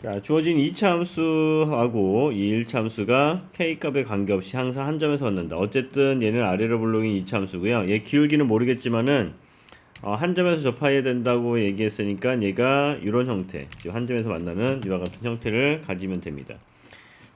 자, 주어진 2차 함수하고 이 1차 함수가 k 값에 관계없이 항상 한 점에서 얻는다. 어쨌든 얘는 아래로 불러긴 2차 함수고요. 얘 기울기는 모르겠지만은 어, 한 점에서 접해야 된다고 얘기했으니까 얘가 이런 형태, 즉 한 점에서 만나는 이와 같은 형태를 가지면 됩니다.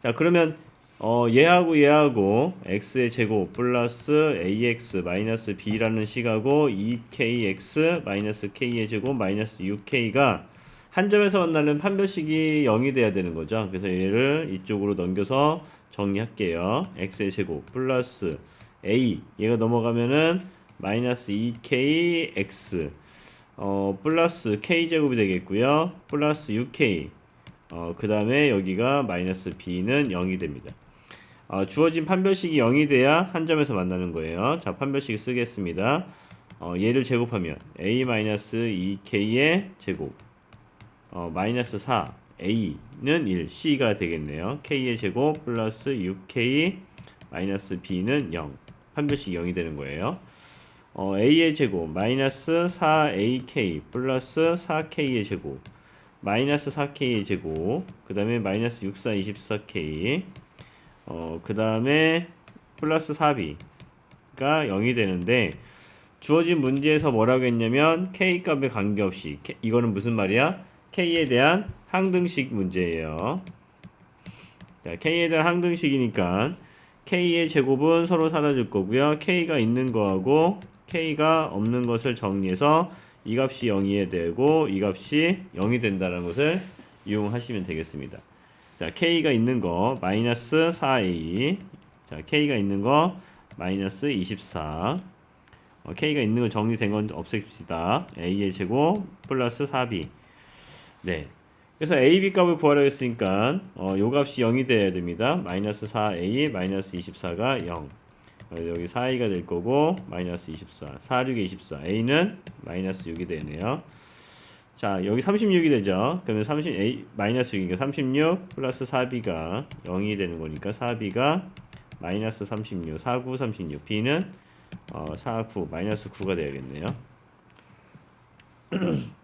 자, 그러면 어, 얘하고 얘하고 x의 제곱 플러스 ax 마이너스 b라는 식하고 2kx 마이너스 k의 제곱 마이너스 6k가 한 점에서 만나는 판별식이 0이 돼야 되는 거죠. 그래서 얘를 이쪽으로 넘겨서 정리할게요. x의 제곱 플러스 a 얘가 넘어가면은 마이너스 2kx 어 플러스 k 제곱이 되겠고요. 플러스 6k 어그 다음에 여기가 마이너스 b는 0이 됩니다. 어, 주어진 판별식이 0이 돼야 한 점에서 만나는 거예요. 자 판별식 쓰겠습니다. 어, 얘를 제곱하면 a 마이너스 2k의 제곱 어, 마이너스 4 a는 1 c가 되겠네요. k의 제곱 플러스 6k 마이너스 b는 0 판별식 0이 되는 거예요. 어, a의 제곱 마이너스 4ak 플러스 4k의 제곱 마이너스 4k의 제곱 그 다음에 마이너스 64 24k 어, 그 다음에 플러스 4b가 0이 되는데 주어진 문제에서 뭐라고 했냐면 k 값에 관계없이 이거는 무슨 말이야? K에 대한 항등식 문제예요. 자, k에 대한 항등식이니까 k의 제곱은 서로 사라질 거고요. k가 있는 거하고 k가 없는 것을 정리해서 이 값이 0이 되고 이 값이 0이 된다는 것을 이용하시면 되겠습니다. 자, k가 있는 거 마이너스 4a 자, k가 있는 거 마이너스 24 어, k가 있는 거 정리된 건 없앱시다. a의 제곱 플러스 4b 네. 그래서 a, b 값을 구하려 했으니까 어, 요 값이 0이 돼야 됩니다. 마이너스 4a 마이너스 24가 0 어, 여기 4a가 될 거고 마이너스 24 4, 6에 24 a는 마이너스 6이 되네요. 자 여기 36이 되죠. 그러면 30 a 마이너스 6이니까 36 플러스 4b가 0이 되는 거니까 4b가 마이너스 36 49 36 b는 어, 49 마이너스 9가 되야겠네요.